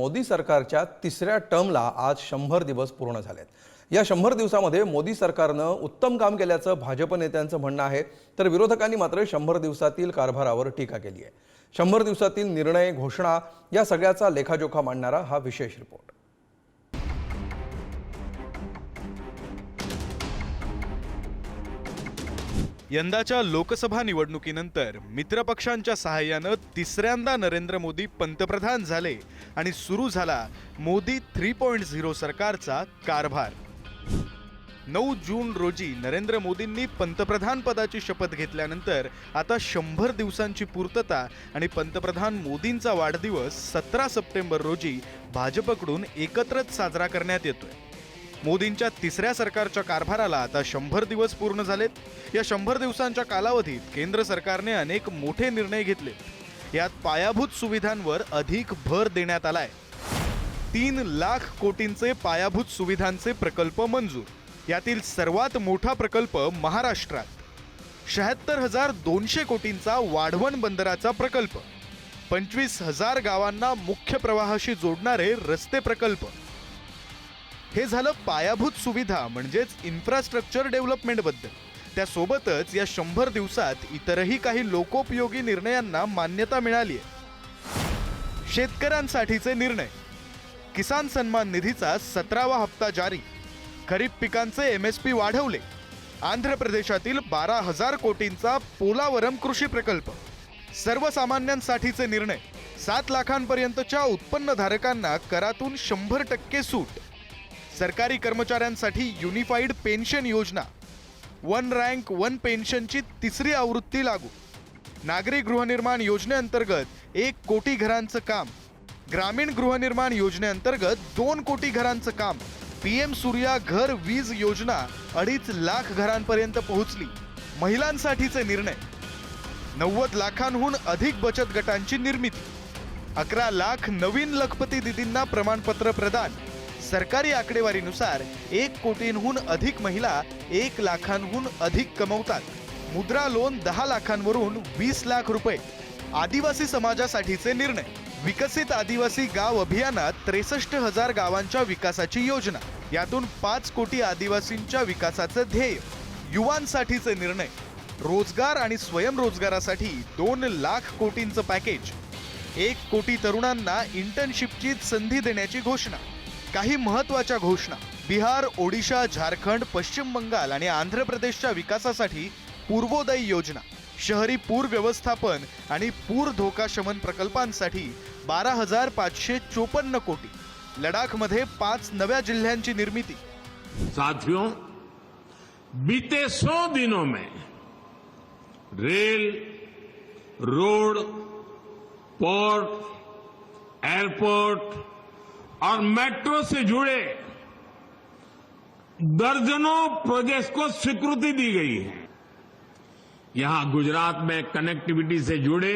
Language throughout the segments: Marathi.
मोदी सरकारच्या तिसऱ्या टर्मला आज शंभर दिवस पूर्ण झालेत. या शंभर दिवसामध्ये मोदी सरकारनं उत्तम काम केल्याचं भाजप नेत्यांचं म्हणणं आहे तर विरोधकांनी मात्र शंभर दिवसातील कारभारावर टीका केली आहे. शंभर दिवसातील निर्णय घोषणा या सगळ्याचा लेखाजोखा मांडणारा हा विशेष रिपोर्ट. यंदाच्या लोकसभा निवडणुकीनंतर मित्रपक्षांच्या सहाय्यानं तिसऱ्यांदा नरेंद्र मोदी पंतप्रधान झाले आणि सुरू झाला मोदी थ्री पॉईंट झिरो सरकारचा कारभार. नऊ जून रोजी नरेंद्र मोदींनी पंतप्रधान पदाची शपथ घेतल्यानंतर आता शंभर दिवसांची पूर्तता आणि पंतप्रधान मोदींचा वाढदिवस सतरा सप्टेंबर रोजी भाजपकडून एकत्रच साजरा करण्यात येतोय. मोदींच्या तिसऱ्या सरकारच्या कारभाराला आता शंभर दिवस पूर्ण झालेत. या शंभर दिवसांच्या कालावधीत केंद्र सरकारने अनेक मोठे निर्णय घेतले. यात पायाभूत सुविधांवर अधिक भर देण्यात आलाय. तीन लाख कोटींचे पायाभूत सुविधांचे प्रकल्प मंजूर. यातील सर्वात मोठा प्रकल्प महाराष्ट्रात. शहात्तर हजार दोनशे कोटींचा वाढवण बंदराचा प्रकल्प. पंचवीस हजार गावांना मुख्य प्रवाहाशी जोडणारे रस्ते प्रकल्प. हे झालं पायाभूत सुविधा म्हणजेच इन्फ्रास्ट्रक्चर डेव्हलपमेंटबद्दल त्यासोबतच या शंभर दिवसात इतरही काही लोकोपयोगी निर्णयांना मान्यता मिळाली आहे. शेतकऱ्यांसाठीचे निर्णय. किसान सन्मान निधीचा सतरावा हप्ता जारी. खरीप पिकांचे एम एस पी वाढवले. आंध्र प्रदेशातील बारा हजार कोटींचा पोलावरम कृषी प्रकल्प. सर्वसामान्यांसाठीचे निर्णय. सात लाखांपर्यंतच्या उत्पन्नधारकांना करातून शंभर टक्के सूट. सरकारी कर्मचाऱ्यांसाठी युनिफाईड पेन्शन योजना. वन रँक वन पेन्शनची तिसरी आवृत्ती लागू. नागरी गृहनिर्माण योजनेअंतर्गत एक कोटी घरांचं काम. ग्रामीण गृहनिर्माण योजनेअंतर्गत दोन कोटी घरांचं काम. पीएम सूर्या घर वीज योजना अडीच लाख घरांपर्यंत पोहोचली. महिलांसाठीचे निर्णय. नव्वद लाखांहून अधिक बचत गटांची निर्मिती. अकरा लाख नवीन लखपती दिदींना प्रमाणपत्र प्रदान. सरकारी आकडेवारीनुसार एक कोटींहून अधिक महिला एक लाखांहून अधिक कमवतात. मुद्रा लोन दहा लाखांवरून वीस लाख रुपये. आदिवासी समाजासाठीचे निर्णय. विकसित आदिवासी गाव अभियानात त्रेसष्ट हजार गावांच्या विकासाची योजना. यातून पाच कोटी आदिवासींच्या विकासाचं ध्येय. युवांसाठीचे निर्णय. रोजगार आणि स्वयंरोजगारासाठी दोन लाख कोटींचं पॅकेज. एक कोटी तरुणांना इंटर्नशिपची संधी देण्याची घोषणा. काही महत्त्वाच्या घोषणा. बिहार ओडिशा झारखंड पश्चिम बंगाल आणि आंध्र प्रदेशच्या विकासासाठी पूर्वोदय योजना. शहरी पूर व्यवस्थापन आणि पूर धोका शमन प्रकल्पांसाठी बारा हजार पाचशे चोपन्न कोटी. लडाखमध्ये पाच नव्या जिल्ह्यांची निर्मिती. साथियों बीते सौ दिनों में रेल रोड पोर्ट एयरपोर्ट और मेट्रो से जुड़े दर्जनों प्रोजेक्ट्स को स्वीकृति दी गई है। यहां गुजरात में कनेक्टिविटी से जुड़े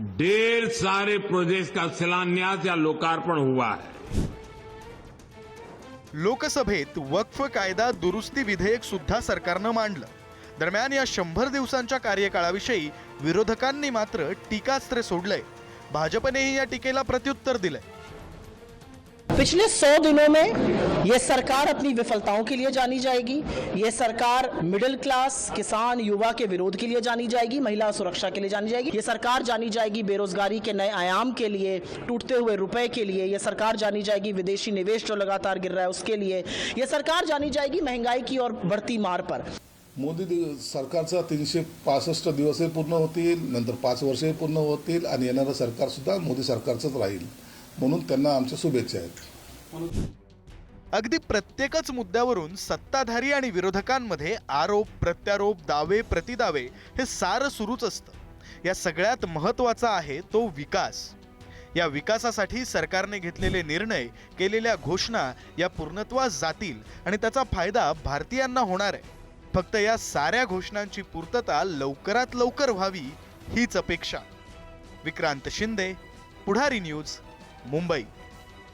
ढेर सारे प्रोजेक्ट्स का शिलान्यास या लोकार्पण हुआ है। लोकसभेत वक्फ कायदा दुरुस्ती विधेयक सुद्धा सरकारनं मांडलं. दरम्यान या शंभर दिवसांच्या कार्यकाळाविषयी विरोधकांनी मात्र टीकास्त्र सोडलंय. भाजपनेही या टीकेला प्रत्युत्तर दिलंय. पिछले सौ दिनों में ये सरकार अपनी विफलताओं के लिए जानी जाएगी। ये सरकार मिडिल क्लास किसान युवा के विरोध के लिए जानी जाएगी, महिला सुरक्षा के लिए जानी जाएगी। ये सरकार जानी जाएगी बेरोजगारी के नए आयाम के लिए, टूटते हुए रुपए के लिए। ये सरकार जानी जाएगी विदेशी निवेश जो लगातार गिर रहा है उसके लिए। ये सरकार जानी जाएगी महँगाई की और बढ़ती मार पर। मोदी सरकारचा तीनशे पासष्ट दिवसही पूर्ण होतील नंतर पाच वर्षही पूर्ण होतील आणि येणारं सरकारसुद्धा मोदी सरकारचंच राहील, म्हणून त्यांना आमच्या शुभेच्छा आहेत. अगदी प्रत्येकच मुद्द्यावरून सत्ताधारी आणि विरोधकांमध्ये आरोप प्रत्यारोप दावे प्रतिदावे हे सारं सुरूच असतं. या सगळ्यात महत्त्वाचा आहे तो विकास. या विकासासाठी सरकारने घेतलेले निर्णय केलेल्या घोषणा या पूर्णत्वास जातील आणि त्याचा फायदा भारतीयांना होणार आहे. फक्त या साऱ्या घोषणांची पूर्तता लवकरात लवकर व्हावी हीच अपेक्षा. Vikrant Shinde Pudhari news Mumbai.